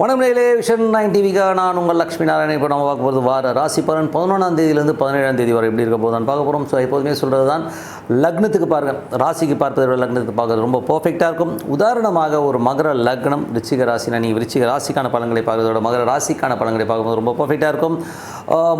வனமலையிலே vision nine டிவிக்காக நான் உங்கள் லக்ஷ்மி நாராயணன். இப்போ நம்ம பார்க்க போகிறது வார ராசி பலன். பதினொன்றாம் தேதியிலேருந்து பதினேழாம் தேதி வரை எப்படி இருக்க போதான் பார்க்க போகிறோம் ஸோ எப்போதுமே சொல்கிறது தான் லக்னத்துக்கு பாருங்கள் ராசிக்கு பார்ப்பதை விட லக்னத்துக்கு பார்க்குறது ரொம்ப பர்ஃபெக்டாக இருக்கும். உதாரணமாக ஒரு மகர லக்னம் ரிச்சிக ராசினா நீ விருச்சிக ராசிக்கான பலன்களை பார்க்குறதோட மகர ராசிக்கான பலன்களை பார்க்கும்போது ரொம்ப பர்ஃபெக்டாக இருக்கும்.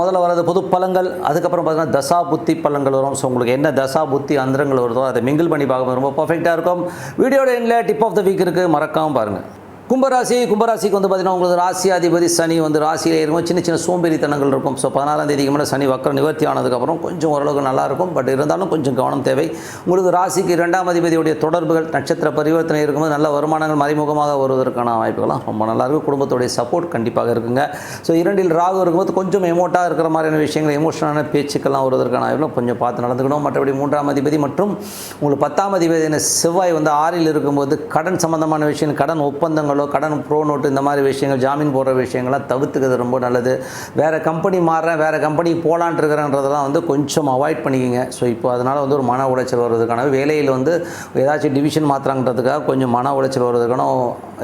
முதல்ல வரது பொது பழங்கள் அதுக்கப்புறம் பார்த்தீங்கன்னா தசா புத்தி பலன்கள் வரும். ஸோ உங்களுக்கு என்ன தசா புத்தி அந்தரங்கள் வருதோ அதை மிங்கிள் பண்ணி பார்க்கும்போது ரொம்ப பர்ஃபெக்டாக இருக்கும். வீடியோட எண்டில் டிப் ஆஃப் த வீக் இருக்குது மறக்காமல் பாருங்கள் கும்பராசி கும்பராசிக்கு வந்து பார்த்தீங்கன்னா உங்களுக்கு ராசி அதிபதி சனி வந்து ராசியில் இருக்கும். சின்ன சின்ன சோம்பேறித்தனங்கள் இருக்கும். ஸோ பதினாறாம் தேதிக்கு மேலே சனி வக்கர நிவர்த்தி ஆனதுக்கப்புறம் கொஞ்சம் ஓரளவுக்கு நல்லாயிருக்கும் பட் இருந்தாலும் கொஞ்சம் கவனம் தேவை. உங்களுக்கு ராசிக்கு இரண்டாம் அதிபதியுடைய தொடர்புகள் நட்சத்திர பரிவர்த்தனை இருக்கும்போது நல்ல வருமானங்கள் மறைமுகமாக வருவதற்கான வாய்ப்புகள்லாம் ரொம்ப நல்லாயிருக்கும் குடும்பத்துடைய சப்போர்ட் கண்டிப்பாக இருக்குங்க. ஸோ இரண்டில் ராகு இருக்கும்போது கொஞ்சம் எமோட்டாக இருக்கிற மாதிரியான விஷயங்கள் எமோஷனான பேச்சுக்கெல்லாம் வருவதற்கான வாய்ப்பு கொஞ்சம் பார்த்து நடந்துக்கணும். மற்றபடி மூன்றாம் அதிபதி மற்றும் உங்களுக்கு பத்தாம் அதிபதியான செவ்வாய் வந்து ஆறில் இருக்கும்போது கடன் சம்பந்தமான விஷயம் கடன் ஒப்பந்தங்கள் கடன் ப்ரோ நோட்டு இந்த மாதிரி விஷயங்கள் ஜாமீன் போடுற விஷயங்கள்லாம் தவிர்த்துக்கிறது ரொம்ப நல்லது. வேறு கம்பெனி மாறுறேன் வேறு கம்பெனிக்கு போகலான் இருக்கிறேன்றதெல்லாம் வந்து கொஞ்சம் அவாய்ட் பண்ணிக்கிங்க. ஸோ இப்போ அதனால் வந்து ஒரு மன உளைச்சல் வருவதற்கான வேலையில் வந்து ஏதாச்சும் டிவிஷன் மாற்றுறாங்கிறதுக்காக கொஞ்சம் மன உளைச்சல் வருவதற்கான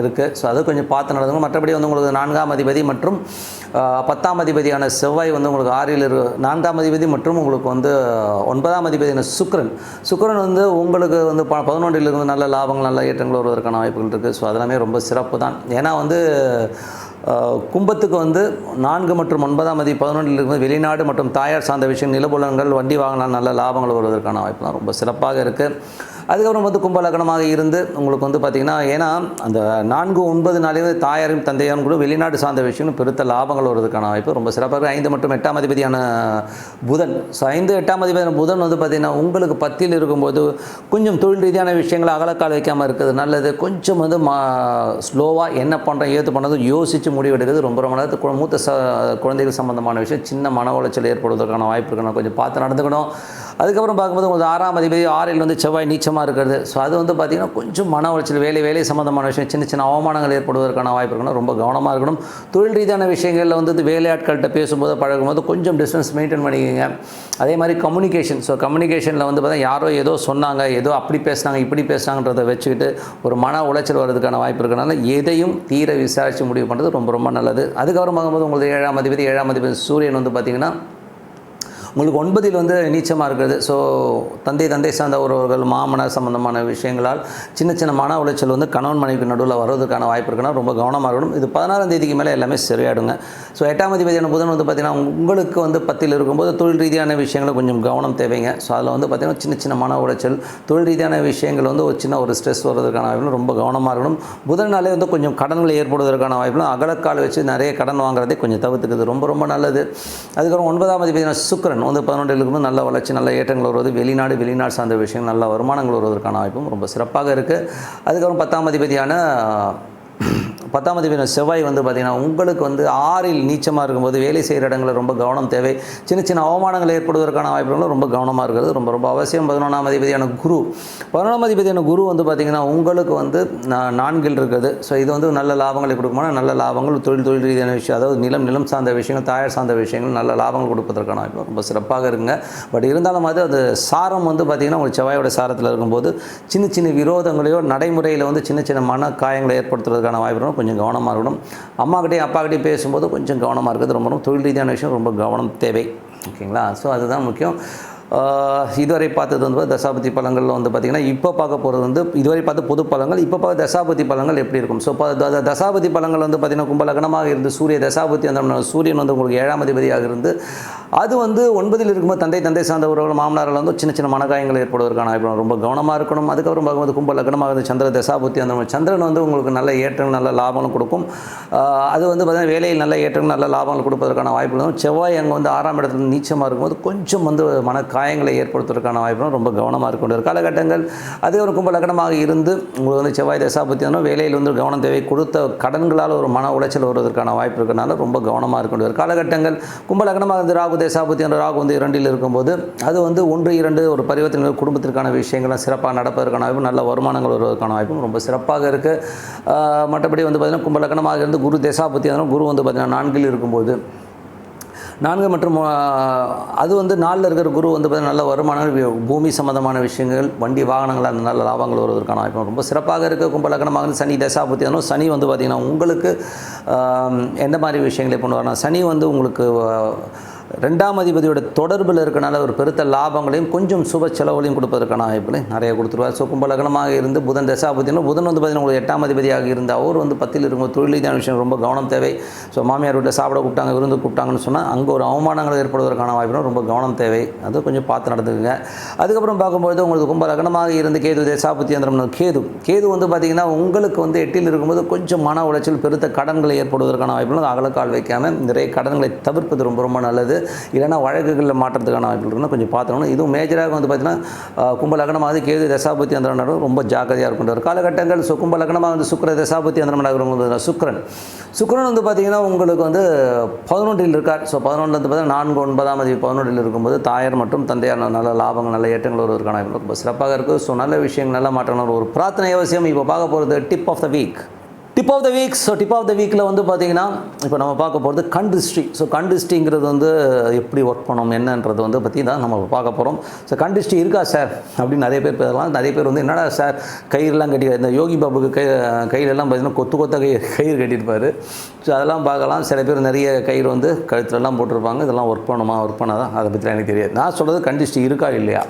இருக்குது ஸோ அது கொஞ்சம் பார்த்து நடந்துங்க மற்றபடி வந்து உங்களுக்கு நான்காம் அதிபதி மற்றும் பத்தாம் அதிபதியான செவ்வாய் வந்து உங்களுக்கு ஆறில் இரு நான்காம் அதிபதி மற்றும் உங்களுக்கு வந்து ஒன்பதாம் அதிபதியான சுக்ரன் சுக்ரன் வந்து உங்களுக்கு வந்து ப பதினொன்றிலிருந்து நல்ல லாபங்கள் நல்ல ஏற்றங்கள் வருவதற்கான வாய்ப்புகள் இருக்குது ஸோ அதெல்லாமே ரொம்ப சிறப்பு தான். ஏன்னா வந்து கும்பத்துக்கு வந்து நான்கு மற்றும் ஒன்பதாம் அதிபதி பதினொன்றில் இருந்து வெளிநாடு மற்றும் தாயார் சார்ந்த விஷயம் நிலபுலன்கள் வண்டி வாங்கினால் நல்ல லாபங்கள் வருவதற்கான வாய்ப்பு தான் ரொம்ப சிறப்பாக இருக்குது அதுக்கப்புறம் வந்து கும்பலக்கணமாக இருந்து உங்களுக்கு வந்து பார்த்திங்கன்னா ஏன்னா அந்த நான்கு ஒன்பது நாளில் தாயாரும் தந்தையாரும் கூட வெளிநாடு சார்ந்த விஷயம் பெருத்த லாபங்கள் வருவதற்கான வாய்ப்பு ரொம்ப சிறப்பாக ஐந்து மற்றும் எட்டாம் அதிபதியான புதன். ஸோ ஐந்து எட்டாம் அதிபதியான புதன் வந்து பார்த்திங்கன்னா உங்களுக்கு பத்தியில் இருக்கும்போது கொஞ்சம் தொழில் ரீதியான விஷயங்களை அகலக்கால் வைக்காமல் இருக்கிறது நல்லது. கொஞ்சம் வந்து மா ஸ்லோவாக என்ன பண்ணுறோம் ஏற்று பண்ணுறது யோசித்து முடிவெடுக்கிறது ரொம்ப ரொம்ப நல்லது. கு- மூத்த ச குழந்தைகள் சம்பந்தமான விஷயம் சின்ன மன உளைச்சல் ஏற்படுவதற்கான வாய்ப்பு இருக்கணும் கொஞ்சம் பார்த்து நடந்துக்கணும். அதுக்கப்புறம் பார்க்கும்போது உங்களுக்கு ஆறாம் அதிபதி ஆறில் வந்து செவ்வாய் நீச்சமாக இருக்கிறது. ஸோ அது வந்து பார்த்திங்கன்னா கொஞ்சம் மன உளைச்சல் வேலை வேலை சம்மந்தமான விஷயம். சின்ன சின்ன அவமானங்கள் ஏற்படுவதற்கான வாய்ப்பு இருக்கணும். ரொம்ப கவனமாக இருக்கணும். தொழில் ரீதியான விஷயங்களில் வந்து வேலையாட்கள்கிட்ட பேசும்போது பழகும்போது கொஞ்சம் டிஸ்டன்ஸ் மெயின்டைன் பண்ணிக்கோங்க. அதே மாதிரி கம்யூனிகேஷன் ஸோ கம்யூனிகேஷனில் வந்து பார்த்தா யாரோ ஏதோ சொன்னாங்க ஏதோ அப்படி பேசுனாங்க இப்படி பேசுனாங்கன்றதை வச்சுக்கிட்டு ஒரு மன உளைச்சல் வர்றதுக்கான வாய்ப்பு இருக்கிறனால எதையும் தீர விசாரித்து முடிவு பண்ணுறது ரொம்ப ரொம்ப நல்லது. அதுக்கப்புறம் பார்க்கும்போது உங்களுக்கு ஏழாம் அதிபதி ஏழாம் அதிபதி சூரியன் வந்து பார்த்திங்கன்னா உங்களுக்கு ஒன்பதில் வந்து நீச்சமாக இருக்கிறது. ஸோ தந்தை தந்தை சார்ந்த உறவுகள் மாமனார் சம்பந்தமான விஷயங்களால் சின்ன சின்ன மன உளைச்சல் வந்து கணவன் மனைவிக்கு நடுவில் வர்றதுக்கான வாய்ப்பு இருக்குன்னா ரொம்ப கவனமாக இருக்கணும். இது பதினாறாம் தேதிக்கு மேலே எல்லாமே சரியாயிடுங்க. ஸோ எட்டாம் தேதியான புதன் வந்து பார்த்திங்கன்னா உங்களுக்கு வந்து பத்தில் இருக்கும்போது தொழில் ரீதியான விஷயங்களை கொஞ்சம் கவனம் தேவைங்க. ஸோ அதில் வந்து பார்த்திங்கன்னா சின்ன சின்ன மன உளைச்சல் தொழில் ரீதியான விஷயங்கள் வந்து ஒரு சின்ன ஒரு ஸ்ட்ரெஸ் வர்றதுக்கான வாய்ப்புகளும் ரொம்ப கவனமாக இருக்கணும். புதனாலே வந்து கொஞ்சம் கடன்கள் ஏற்படுவதற்கான வாய்ப்புகளும் அகலக்கால் வச்சு நிறைய கடன் வாங்குறதே கொஞ்சம் தவிர்த்துக்குது ரொம்ப ரொம்ப நல்லது. அதுக்கப்புறம் ஒன்பதாம் அதிபதியான சுக்கிரன். வந்து பதினொன்று இருக்கும்போது நல்ல வளர்ச்சி நல்ல ஏற்றங்கள் வருவது வெளிநாடு வெளிநாடு சார்ந்த விஷயம் நல்ல வருமானங்கள் வருவதற்கான வாய்ப்பும் ரொம்ப சிறப்பாக இருக்குது அதுக்கப்புறம் பத்தாம் அதிபதியான பத்தாம் அதிபதியான செவ்வாய் வந்து பார்த்திங்கன்னா உங்களுக்கு வந்து ஆறில் நீச்சமாக இருக்கும்போது வேலை செய்கிற இடங்களில் ரொம்ப கவனம் தேவை. சின்ன சின்ன அவமானங்கள் ஏற்படுவதற்கான வாய்ப்புகளும் ரொம்ப கவனமாக இருக்கிறது. ரொம்ப ரொம்ப அவசியம். பதினொன்றாம் அதிபதியான குரு. பதினொன்றாம் அதிபதியான குரு வந்து பார்த்திங்கன்னா உங்களுக்கு வந்து நான்கில் இருக்குது. ஸோ இது வந்து நல்ல லாபங்களை கொடுக்குமான நல்ல லாபங்கள் தொழில் தொழில் ரீதியான விஷயம். அதாவது நிலம் நிலம் சார்ந்த விஷயங்கள் தாயார் சார்ந்த விஷயங்கள் நல்ல லாபங்கள் கொடுப்பதற்கான வாய்ப்பு ரொம்ப சிறப்பாக இருக்குங்க. பட் இருந்தாலும் அது அது சாரம் வந்து பார்த்திங்கன்னா உங்களுக்கு செவ்வாயோட சாரத்தில் இருக்கும்போது சின்ன சின்ன விரோதங்களையோ நடைமுறையில் வந்து சின்ன சின்ன மன காயங்களை ஏற்படுத்துறதுக்கான வாய்ப்பு கொஞ்சம் கவனமாக இருக்கணும். அம்மாக்கிட்டையும் அப்பாக்கிட்டையும் பேசும்போது கொஞ்சம் கவனமாக இருக்கிறது ரொம்ப ரொம்ப தொழில் ரீதியான விஷயம் ரொம்ப கவனம் தேவை. ஓகேங்களா? ஸோ அதுதான் முக்கியம். இதுவரை பார்த்தது வந்து தசாபதி பழங்கள் வந்து பார்த்திங்கன்னா இப்போ பார்க்க போகிறது வந்து இதுவரை பார்த்த பொது பழங்கள் இப்போ பார்க்க தசாபதி பழங்கள் எப்படி இருக்கும்? ஸோ தசாபதி பழங்கள் வந்து பார்த்திங்கன்னா கும்பலகனமாக இருந்து சூரிய தசாபதி அந்த சூரியன் வந்து உங்களுக்கு ஏழாம் அதிபதியாக இருந்து அது வந்து ஒன்பதில் இருக்கும்போது தந்தை தந்தை சார்ந்த உறவுகள் மாமனார்கள் வந்து சின்ன சின்ன மனகாயங்கள் ஏற்படுவதற்கான வாய்ப்பு ரொம்ப கவனமாக இருக்கணும். அதுக்கப்புறம் பார்க்கும்போது கும்ப லக்னமாக இருந்து சந்திர தசாபுத்தி அந்த சந்திரன் வந்து உங்களுக்கு நல்ல ஏற்றங்கள் நல்ல லாபங்களும் கொடுக்கும். அது வந்து பார்த்திங்கன்னா வேலையில் நல்ல ஏற்றங்கள் நல்ல லாபங்கள் கொடுப்பதற்கான வாய்ப்புகளும் செவ்வாய் அங்கே வந்து ஆறாம் இடத்துல நீச்சமாக இருக்கும்போது கொஞ்சம் வந்து மன காயங்களை ஏற்படுத்துவதற்கான வாய்ப்புகளும் ரொம்ப கவனமாக இருக்கின்ற காலகட்டங்கள் அதே ஒரு கும்ப லக்னமாக இருந்து உங்களுக்கு வந்து செவ்வாய் தசாபுத்தி வேலையில் வந்து கவனம் தேவை. கொடுத்த கடன்களால் ஒரு மன உளைச்சல் வருவதற்கான வாய்ப்பு இருக்கிறனால ரொம்ப கவனமாக இருக்க காலகட்டங்கள் கும்ப லக்னமாக இருந்து ராகு தேசாபுத்தி என்ற ராகு வந்து இரண்டில் இருக்கும்போது அது வந்து ஒன்று இரண்டு ஒரு பரிவர்த்தனை குடும்பத்திற்கான விஷயங்கள்லாம் சிறப்பாக நடப்பதற்கான வாய்ப்பு நல்ல வருமானங்கள் வருவதற்கான வாய்ப்பும் ரொம்ப சிறப்பாக இருக்குது மற்றபடி வந்து பார்த்திங்கன்னா கும்ப லக்னமாக இருந்து குரு தேசாபுத்தி குரு வந்து பார்த்திங்கன்னா நான்கில் இருக்கும்போது நான்கு மற்றும் அது வந்து நாளில் இருக்கிற குரு வந்து பார்த்தீங்கன்னா நல்ல வருமானம் பூமி சம்மந்தமான விஷயங்கள் வண்டி வாகனங்கள் அந்த நல்ல லாபங்கள் வருவதற்கான வாய்ப்பு ரொம்ப சிறப்பாக இருக்க. கும்பலக்கணமாக இருந்து சனி தசாபுத்தி ஆனாலும் சனி வந்து பார்த்திங்கன்னா உங்களுக்கு எந்த மாதிரி விஷயங்களை பண்ணுவார்னா சனி வந்து உங்களுக்கு ரெண்டாம் அதிபதியோட தொடர்பில் இருக்கனால ஒரு பெருத்த லாபங்களையும் கொஞ்சம் சுப செலவுகளையும் கொடுப்பதற்கான வாய்ப்புகளையும் நிறைய கொடுத்துருவார். ஸோ கும்பலகனமாக இருந்து புதன் தசாபதினா புதன் வந்து பார்த்தீங்கன்னா உங்களுக்கு எட்டாம் அதிபதியாக இருந்தால் அவர் வந்து பத்தில் இருக்கும் தொழில் விஷயம் ரொம்ப கவனம் தேவை. ஸோ மாமியார் வீட்டில் சாப்பிட கூப்பிட்டாங்க விருந்து கூப்பிட்டாங்கன்னு சொன்னால் அங்கே ஒரு அவமானங்கள் ஏற்படுவதற்கான வாய்ப்புகளும் ரொம்ப கவனம் தேவை. அது கொஞ்சம் பார்த்து நடந்துக்குங்க. அதுக்கப்புறம் பார்க்கும்போது உங்களுக்கு கும்பலகனமாக இருந்து கேது தசாபதி அந்தரம் கேது. கேது வந்து பார்த்திங்கன்னா உங்களுக்கு வந்து எட்டில் இருக்கும்போது கொஞ்சம் மன உளைச்சல் பெருத்த கடன்களை ஏற்படுவதற்கான வாய்ப்புகளும் அகலக்கால் வைக்காமல் நிறைய கடன்களை தவிர்ப்பது ரொம்ப ரொம்ப நல்லது. இல்லைன்னா வழக்குகளில் மாற்றத்துக்கான வாய்ப்புகள் இருக்குன்னா கொஞ்சம் பார்த்துக்கணும். இதுவும் மேஜராக வந்து பார்த்தீங்கன்னா கும்ப லக்னமாக கேது தசாபதி அந்த ரொம்ப ஜாக்கிரதையாக இருக்கும். ஒரு காலகட்டங்கள் ஸோ கும்ப லக்னமாக வந்து சுக்கர தசாபதி அந்த நடக்கிறவங்க சுக்கரன். சுக்கரன் வந்து பார்த்தீங்கன்னா உங்களுக்கு வந்து பதினொன்றில் இருக்கார். ஸோ பதினொன்றுலேருந்து வந்து பார்த்தீங்கன்னா நான்கு ஒன்பதாம் தேதி பதினொன்றில் இருக்கும்போது தாயார் மற்றும் தந்தையார் நல்ல லாபங்கள் நல்ல ஏற்றங்கள் வருவதற்கான ரொம்ப சிறப்பாக இருக்குது. ஸோ நல்ல விஷயங்கள் நல்ல மாற்றங்கள் ஒரு பிரார்த்தனை அவசியம். இப்போ பார்க்க போகிறது tip of the week tip of the week so tip of the வீக்கில் வந்து பார்த்தீங்கன்னா இப்போ நம்ம பார்க்க போகிறது கண்டிஸ்ட்ரி ஸோ கண்டிஸ்ட்ரிங்கிறது வந்து எப்படி ஒர்க் பண்ணோம் என்னன்றது வந்து பற்றி தான் நம்ம பார்க்க போகிறோம் ஸோ கண்டிஸ்ட்ரி இருக்கா சார் அப்படின்னு நிறைய பேர் பேசலாம். நிறைய பேர் வந்து என்னடா சார் கயிறுலாம் கட்டி இந்த யோகி பாபுக்கு கை கையிலெல்லாம் பார்த்தீங்கன்னா கொத்து கொத்த கை கயிறு கட்டியிருப்பார். ஸோ அதெல்லாம் பார்க்கலாம். சில பேர் நிறைய கயிறு வந்து கழுத்துலலாம் போட்டிருப்பாங்க. இதெல்லாம் ஒர்க் பண்ணுமா ஒர்க் பண்ணாதான் அதை பற்றிலாம் எனக்கு தெரியாது. நான் சொல்கிறது கண்டிஸ்ட்ரி இருக்கா இல்லையா?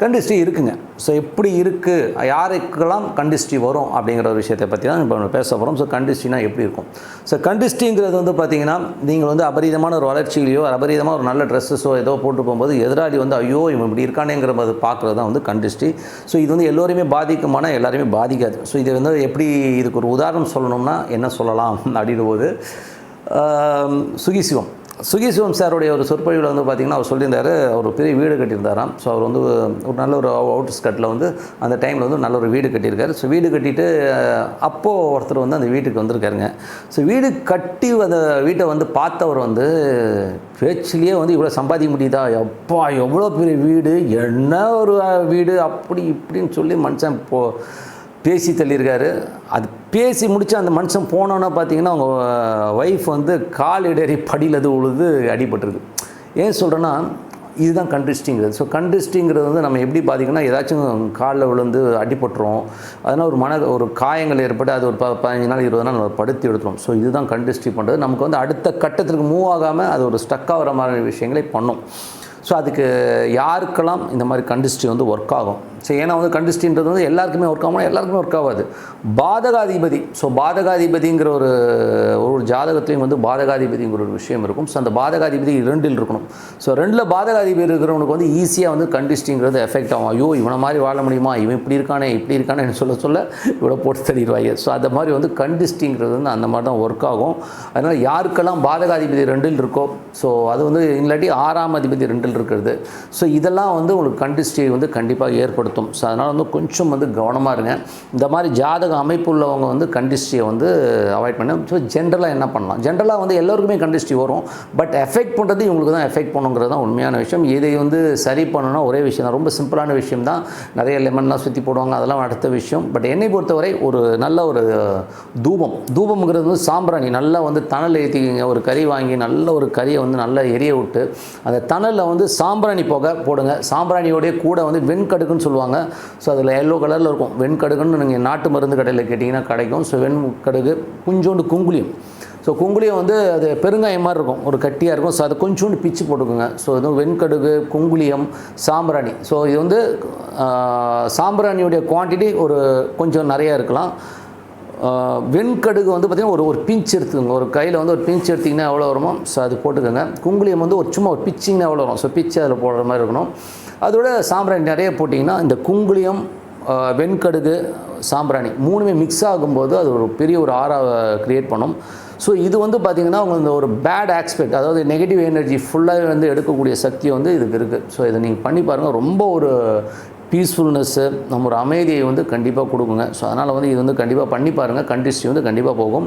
கண்டிஸ்ட்ரி இருக்குங்க. ஸோ எப்படி இருக்குது யாருக்கெல்லாம் கண்டிஸ்ட்ரி வரும் அப்படிங்கிற ஒரு விஷயத்தை பற்றி தான் இப்போ பேச போகிறோம் ஸோ கண்டிஸ்ட்ரினா எப்படி இருக்கும்? ஸோ கண்டிஸ்ட்ரிங்கிறது வந்து பார்த்தீங்கன்னா நீங்கள் வந்து அபரீதமான ஒரு வளர்ச்சியிலையோ அபரீதமாக ஒரு நல்ல ட்ரெஸ்ஸஸோ ஏதோ போட்டு போகும்போது எதிராளி வந்து ஐயோ இவன் இப்படி இருக்கானேங்கிற மாதிரி பார்க்குறது தான் வந்து கண்டிஸ்ட்ரி ஸோ இது வந்து எல்லோரையுமே பாதிக்குமானா எல்லாருமே பாதிக்காது. ஸோ இது வந்து எப்படி இதுக்கு ஒரு உதாரணம் சொல்லணும்னா என்ன சொல்லலாம் அப்படின்னும் போது சுகிசிவம். சுகிசிவம் சாருடைய ஒரு சொற்பொழிவில் வந்து பார்த்திங்கன்னா அவர் சொல்லியிருந்தார் அவர் ஒரு பெரிய வீடு கட்டியிருந்தாராம். ஸோ அவர் வந்து ஒரு நல்ல ஒரு அவுட்டர்ஸ் கட்டில் வந்து அந்த டைமில் வந்து நல்ல ஒரு வீடு கட்டியிருக்காரு. ஸோ வீடு கட்டிட்டு அப்போது ஒருத்தர் வந்து அந்த வீட்டுக்கு வந்திருக்காருங்க. ஸோ வீடு கட்டி அந்த வீட்டை வந்து பார்த்தவர் வந்து பேச்சிலேயே வந்து இவ்வளோ சம்பாதிக்க முடியுதா? எப்பா எவ்வளோ பெரிய வீடு? என்ன ஒரு வீடு? அப்படி இப்படின்னு சொல்லி மனுஷன் போ பேசி தள்ளியிருக்காரு. அது பேசி முடித்து அந்த மனுஷன் போனோன்னே பார்த்தீங்கன்னா அவங்க ஒய்ஃப் வந்து கால் இடறி படியில் அது உழுது அடிபட்டுருது. ஏன் சொல்கிறேன்னா இதுதான் கண்டிஸ்டிங்கிறது ஸோ கண்டிஸ்டிங்கிறது வந்து நம்ம எப்படி பார்த்தீங்கன்னா ஏதாச்சும் காலில் விழுந்து அடிபட்டுரும் அதனால் ஒரு மன ஒரு காயங்கள் ஏற்பட்டு அது ஒரு ப பதினஞ்சு நாள் இருபது நாள் நம்ம படுத்தி எடுத்துரும் ஸோ இதுதான் கண்டிஸ்டி பண்ணுறது நமக்கு வந்து அடுத்த கட்டத்திற்கு மூவ் ஆகாமல் அது ஒரு ஸ்டக் ஆகிற மாதிரி விஷயங்களை பண்ணும். ஸோ அதுக்கு யாருக்கெல்லாம் இந்த மாதிரி கண்டிஸ்ட்ரி வந்து ஒர்க் ஆகும்? ஸோ ஏன்னா வந்து கண்டிஸ்ட்ரின்றது வந்து எல்லாருக்குமே ஒர்க் ஆகும் எல்லாருக்குமே ஒர்க் ஆகாது. பாதகாதிபதி. ஸோ பாதகாதிபதிங்கிற ஒரு ஒரு ஜாதகத்துலேயும் வந்து பாதகாதிபதிங்கிற ஒரு விஷயம் இருக்கும். ஸோ அந்த பாதகாதிபதி ரெண்டில் இருக்கணும். ஸோ ரெண்டில் பாதகாதிபதி இருக்கிறவனுக்கு வந்து ஈஸியாக வந்து கண்டிஸ்ட்ரிங்கிறது எஃபெக்ட் ஆகும். ஐயோ இவனை மாதிரி வாழ முடியுமா? இவன் இப்படி இருக்கானே இப்படி இருக்கானே சொல்ல சொல்ல இவ்வளோ போட்டு தள்ளிடுவாங்க. ஸோ அந்த மாதிரி வந்து கண்டிஸ்டிங்கிறது வந்து அந்த மாதிரி தான் ஒர்க் ஆகும். அதனால் யாருக்கெல்லாம் பாதகாதிபதி ரெண்டில் இருக்கோ ஸோ அது வந்து இல்லாட்டி ஆறாம் அதிபதி ரெண்டில் இருக்கிறது. ஸோ இதெல்லாம் வந்து உங்களுக்கு கண்டிஸ்டியை வந்து கண்டிப்பாக ஏற்படுத்தும். ஸோ அதனால் வந்து கொஞ்சம் வந்து கவனமாக இருங்க. இந்த மாதிரி ஜாதக அமைப்பு உள்ளவங்க வந்து கண்டிஸ்டியை வந்து அவாய்ட் பண்ண ஸோ ஜென்ரலாக என்ன பண்ணலாம்? ஜென்ரலாக வந்து எல்லாருக்குமே கண்டிஸ்டி வரும். பட் எஃபெக்ட் பண்ணுறது இவங்களுக்கு தான் எஃபெக்ட் பண்ணுங்கிறது தான் உண்மையான விஷயம். இதை வந்து சரி பண்ணணும்னா ஒரே விஷயம் தான். ரொம்ப சிம்பிளான விஷயம் தான். நிறைய லெமன்லாம் சுற்றி போடுவாங்க. அதெல்லாம் அடுத்த விஷயம். பட் என்னை பொறுத்தவரை ஒரு நல்ல ஒரு தூபம். தூபம்ங்கிறது வந்து சாம்பிராணி. நல்லா வந்து தணல் ஏற்றிக்கிங்க ஒரு கறி வாங்கி நல்ல ஒரு கறியை வந்து நல்லா எரிய விட்டு அந்த தணலில் வந்து சாம்பிராணி புகை போடுங்க. சாம்பிராணியோடைய கூட வந்து வெண்கடுக்குன்னு சொல்லுவாங்க. ஸோ அதில் எல்லோ கலரில் இருக்கும். வெண்கடுகுன்னு நீங்கள் நாட்டு மருந்து கடையில் கேட்டிங்கன்னா கிடைக்கும். ஸோ வெண்கடுகு கொஞ்சோண்டு குங்குலியம் ஸோ குங்குலியம் வந்து அது பெருங்காயம் மாதிரி இருக்கும். ஒரு கட்டியாக இருக்கும். ஸோ அதை கொஞ்சோண்டு பிச்சு போட்டுக்கோங்க. ஸோ இது வெண்கடுகு குங்குலியம் சாம்பிராணி. ஸோ இது வந்து சாம்பிராணியுடைய குவான்டிட்டி ஒரு கொஞ்சம் நிறையா இருக்கலாம். வெண்கடுகு வந்து பார்த்திங்கன்னா ஒரு ஒரு பிஞ்ச் எடுத்துக்கோங்க. ஒரு கையில் வந்து ஒரு பிஞ்ச் எடுத்திங்கன்னா எவ்வளோ வருமோ ஸோ அது போட்டுக்கோங்க. குங்குளியம் வந்து ஒரு சும்மா ஒரு பிச்சிங்கன்னா எவ்வளோ வரும்? ஸோ பிச்சு அதில் போடுற மாதிரி இருக்கணும். அதோட சாம்பிராணி நிறைய போட்டிங்கன்னா இந்த குங்குளியம் வெண்கடுகு சாம்பிராணி மூணுமே மிக்ஸ் ஆகும்போது அது ஒரு பெரிய ஒரு ஆறாவை க்ரியேட் பண்ணும். ஸோ இது வந்து பார்த்திங்கன்னா அவங்க இந்த ஒரு பேட் ஆஸ்பெக்ட் அதாவது நெகட்டிவ் எனர்ஜி ஃபுல்லாகவே வந்து எடுக்கக்கூடிய சக்தி வந்து இதுக்கு இருக்குது ஸோ இதை நீங்கள் பண்ணி பாருங்கள் ரொம்ப ஒரு பீஸ்ஃபுல்னஸ்ஸு நம்ம ஒரு அமைதியை வந்து கண்டிப்பாக கொடுக்குங்க. ஸோ அதனால் வந்து இது வந்து கண்டிப்பாக பண்ணி பாருங்கள் கண்டிஸ்ட்ரி வந்து கண்டிப்பாக போகும்.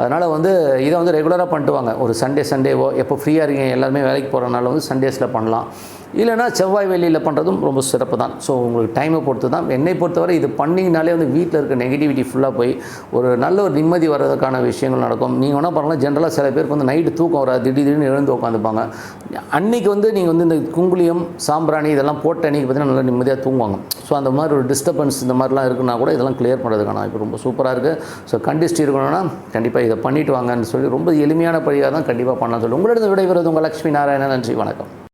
அதனால் வந்து இதை வந்து ரெகுலராக பண்ணிட்டு வாங்க. ஒரு சண்டே சண்டேவோ எப்போ ஃப்ரீயாக இருக்கீங்க எல்லாருமே வேலைக்கு போகிறனால வந்து சண்டேஸில் பண்ணலாம். இல்லைனா செவ்வாய் வெளியில் பண்ணுறதும் ரொம்ப சிறப்பு தான். ஸோ உங்களுக்கு டைமை பொறுத்து தான். என்னை பொறுத்தவரை இது பண்ணிங்கனாலே வந்து வீட்டில் இருக்க நெகட்டிவிட்டி ஃபுல்லாக போய் ஒரு நல்ல ஒரு நிம்மதி வர்றதுக்கான விஷயங்கள் நடக்கும். நீங்கள் வேணால் பண்ணலாம் ஜென்ரலாக சில பேருக்கு வந்து நைட்டு தூக்கம் வராது. திடீர் திடீர்னு எழுந்து உட்காந்துப்பாங்க அன்றைக்கி வந்து நீங்கள் வந்து இந்த குங்குளியம் சாம்பிராணி இதெல்லாம் போட்ட அன்றைக்கி பார்த்தீங்கன்னா நல்லா நிம்மதியாக தூங்குவாங்க. ஸோ அந்த மாதிரி ஒரு டிஸ்டர்பன்ஸ் இந்த மாதிரிலாம் இருக்குன்னா கூட இதெல்லாம் கிளியர் பண்ணுறதுக்கான இப்போ ரொம்ப சூப்பராக இருக்குது ஸோ கண்டிஸ்ட் இருக்கணும்னா கண்டிப்பாக இதை பண்ணிட்டு வாங்கன்னு சொல்லி ரொம்ப எளிமையான பழியாக தான் கண்டிப்பாக பண்ணலாம் சொல்லி உங்களிடம் விடைபெறுவது உங்கள் லக்ஷ்மி நாராயணன். நன்றி வணக்கம்.